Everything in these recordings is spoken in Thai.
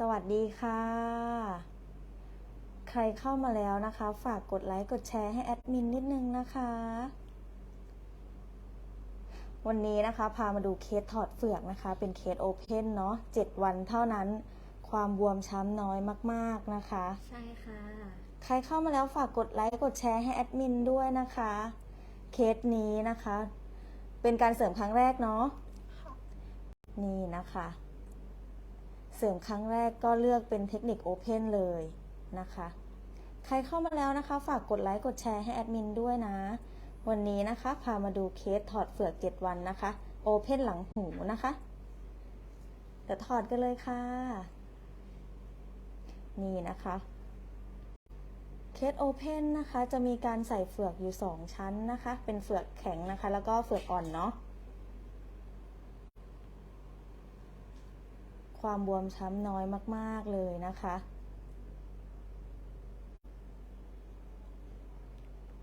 สวัสดีค่ะ ใครเข้ามาแล้วนะคะ ฝากกดไลค์กดแชร์ให้แอดมินนิดนึงนะคะ วันนี้นะคะพามาดูเคสถอดเฟือกนะคะ เป็นเคสโอเพนเนาะ7วันเท่านั้น ความบวมช้ำน้อยมาก ๆนะคะ ใช่ค่ะ ใครเข้ามาแล้วฝากกดไลค์กดแชร์ให้แอดมินด้วยนะคะ เคสนี้นะคะ เป็นการเสริมครั้งแรกเนาะ นี่นะคะเส ริมครั้งแรกก็เลือกเป็นเทคนิคโอเพนเลยนะคะ ใครเข้ามาแล้วนะคะ ฝากกดไลค์กดแชร์ให้แอดมินด้วยนะ วันนี้นะคะพามาดูเคสถอดเฟือก 7 วันนะคะโอเพนหลังหูนะคะเดี๋ยวถอดกันเลยค่ะ นี่นะคะเคสโอเพนนะคะ จะมีการใส่เฟือกอยู่ 2 ชั้นนะคะ เป็นเฟือกแข็งนะคะ แล้วก็เฟือกอ่อนเนาะ ความบวมช้ำน้อยมาก ๆ เลยนะคะ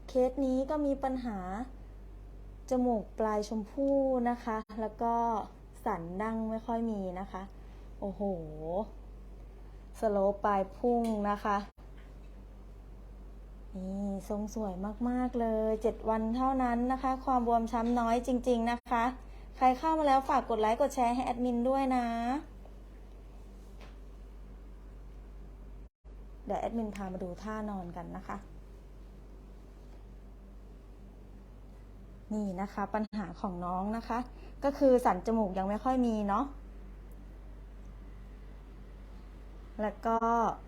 เคสนี้ก็มีปัญหา จมูกปลายชมพู่นะคะ แล้วก็สันดั้งไม่ค่อยมีนะคะ โอ้โห สโลปปลายพุ่งนะคะนี่ทรงสวยมาก ๆ เลย 7 วันเท่านั้นนะคะ ความบวมช้ำน้อยจริง ๆ นะคะ ใครเข้ามาแล้วฝากกดไลค์ กดแชร์ให้แอดมินด้วยนะ เดี๋ยวแอดมินพามาดูท่านอนกันนะคะ นี่นะคะปัญหาของน้องนะคะ ก็คือสันจมูกยังไม่ค่อยมีเนาะแล้วก็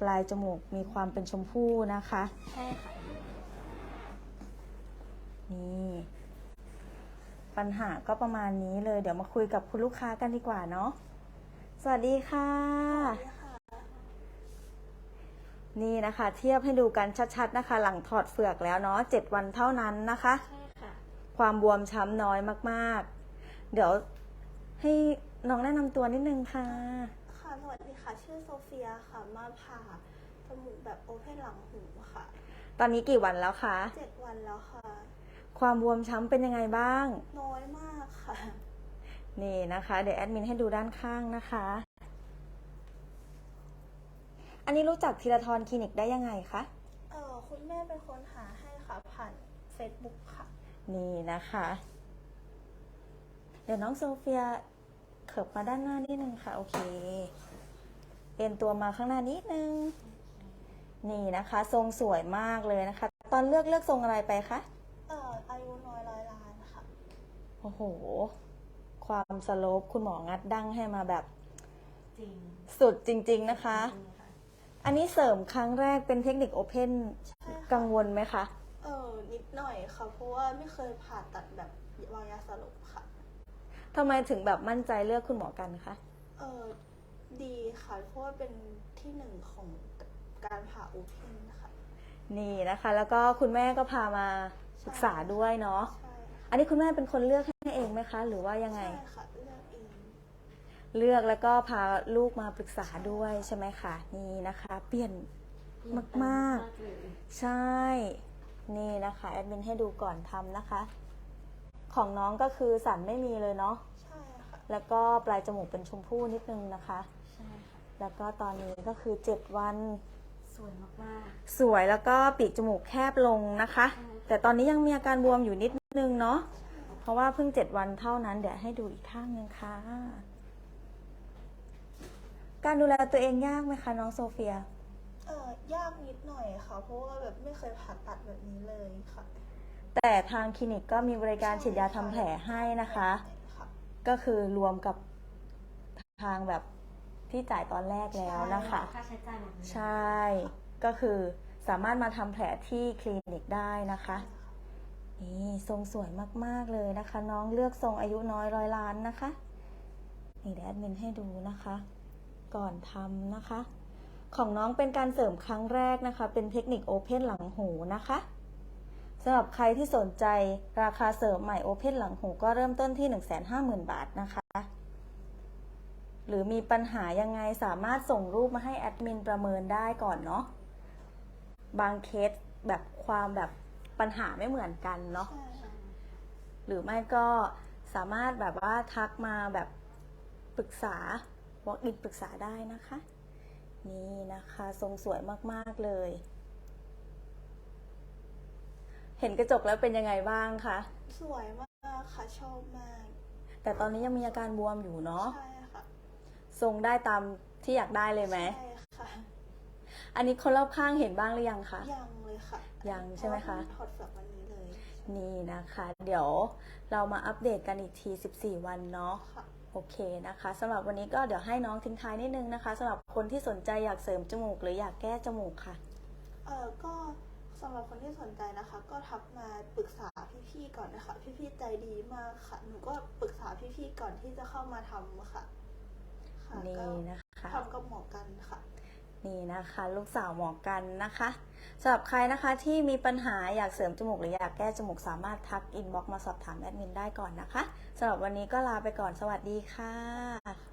ปลายจมูกมีความเป็นชมพู่นะคะ ใช่ค่ะ นี่ปัญหาก็ประมาณนี้เลย เดี๋ยวมาคุยกับคุณลูกค้ากันดีกว่าเนาะ สวัสดีค่ะ นี่นะคะ เทียบให้ดูกันชัดๆนะคะ หลังถอดเฟือกแล้วเนาะเจ็ดวันเท่านั้นนะคะใช่ค่ะความบวมช้ำน้อยมากๆ เดี๋ยวให้น้องแนะนำตัวนิดนึงค่ะ ค่ะ สวัสดีค่ะ ชื่อโซเฟียค่ะ มาผ่าจมูกแบบโอเพนหลังหูค่ะ ตอนนี้กี่วันแล้วคะเจ็ดวันแล้วค่ะ ความบวมช้ำเป็นยังไงบ้าง น้อยมากค่ะ นี่นะคะ เดี๋ยวแอดมินให้ดูด้านข้างนะคะ อันนี้รู้จักธีรทรคลินิกได้ยังไงคะ เออคุณแม่เป็นคนหาให้ค่ะ ผ่าน Facebook ค่ะ นี่นะคะ เดี๋ยวน้องโซเฟียเขิบมาด้านหน้านิดนึงค่ะ โอเค เอ็นตัวมาข้างหน้านิดนึง นี่นะคะ ทรงสวยมากเลยนะคะ ตอนเลือกเลือกทรงอะไรไปคะ เอออายุน้อยร้อยล้านค่ะ โอ้โห ความสโลปคุณหมองัดดั้งให้มาแบบจริง สุดจริง ๆ นะคะ จริงค่ะ อันนี้เสริมครั้งแรกเป็นเทคนิคโอเพนใช่ค่ะกังวลไหมคะ เออนิดหน่อยค่ะ เพราะว่าไม่เคยผ่าตัดแบบวายาสลบค่ะทำไมถึงแบบมั่นใจเลือกคุณหมอกันคะ เออดีค่ะ เพราะว่าเป็นที่หนึ่งของการผ่าโอเพนค่ะนี่นะคะ แล้วก็คุณแม่ก็พามาศึกษาด้วยเนาะ ใช่ค่ะอันนี้คุณแม่เป็นคนเลือกให้เองไหมคะ หรือว่ายังไง ใช่ค่ะเลือก เองเลือกแล้วก็พาลูกมาปรึกษาด้วยใช่ไหมคะนี่นะคะ เปลี่ยนมากๆเลยใช่ นี่นะคะแอดมินให้ดูก่อนทำนะคะ ของน้องก็คือสันไม่มีเลยเนาะใช่ค่ะแล้วก็ปลายจมูกเป็นชมพู่นิดนึงนะคะใช่ค่ะแล้วก็ตอนนี้ก็คือ7วันสวยมากสวยแล้วก็ปีกจมูกแคบลงนะคะใช่แต่ตอนนี้ยังมีอาการบวมอยู่นิดนึงเนาะเพราะว่าเพิ่ง7วันเท่านั้นเดี๋ยวให้ดูอีกข้างหนึงค่ะ การดูแลตัวเองยากไหมคะน้องโซเฟีย เออยากนิดหน่อยค่ะ เพราะว่าแบบไม่เคยผ่าตัดแบบนี้เลยค่ะแต่ทางคลินิกก็มีบริการฉีดยาทำแผลให้นะคะ ค่ะก็คือรวมกับทางแบบที่จ่ายตอนแรกแล้วนะคะ ค่าใช้จ่ายหมดเลยใช่ ก็คือสามารถมาทำแผลที่คลินิกได้นะคะ นี่ทรงสวยมากๆเลยนะคะ น้องเลือกทรงอายุน้อยร้อยล้านนะคะ นี่เดี๋ยวแอดมินให้ดูนะคะ ก่อนทำนะคะ ของน้องเป็นการเสริมครั้งแรกนะคะ เป็นเทคนิคโอเพนหลังหูนะคะสำหรับใครที่สนใจราคาเสริมใหม่โอเพนหลังหูก็เริ่มต้นที่ 150,000 บาทนะคะ หรือมีปัญหายังไงสามารถส่งรูปมาให้แอดมินประเมินได้ก่อนเนาะบางเคสแบบความแบบปัญหาไม่เหมือนกันเนาะใช่ค่ะหรือไม่ก็สามารถแบบว่าทักมาแบบปรึกษา walk in ปรึกษาได้นะคะ นี่นะคะ ทรงสวยมากๆเลย เห็นกระจกแล้วเป็นยังไงบ้างคะ สวยมากค่ะ ชอบมาก แต่ตอนนี้ยังมีอาการบวมอยู่เนาะ ใช่ค่ะ ทรงได้ตามที่อยากได้เลยไหมใช่ค่ะ อันนี้คนรอบข้างเห็นบ้างหรือยังคะ ยังเลยค่ะ ยังใช่ไหมคะเพราว่าเพิ่งถอดเฟือกวันนี้เลย นี่นะคะ เดี๋ยวเรามาอัปเดตกันอีกที 14 วันเนาะค่ะ โอเคนะคะสำหรับวันนี้ก็เดี๋ยวให้น้องทิ้งท้ายนิดนึงนะคะสำหรับคนที่สนใจอยากเสริมจมูก หรืออยากแก้จมูกค่ะ เออก็สำหรับคนที่สนใจนะคะ ก็ทักมาปรึกษาพี่ๆก่อนนะคะ พี่ๆใจดีมากค่ะ หนูก็ปรึกษาพี่ๆก่อนที่จะเข้ามาทำค่ะ ค่ะนี่ก็นะคะ ทำกับหมอกันค่ะ นี่นะคะ ลูกสาวหมอกันนะคะสำหรับใครนะคะที่มีปัญหาอยากเสริมจมูกหรืออยากแก้จมูกสามารถทักอินบ็อกมาสอบถามแอดมินได้ก่อนนะคะสำหรับวันนี้ก็ลาไปก่อนสวัสดีค่ะ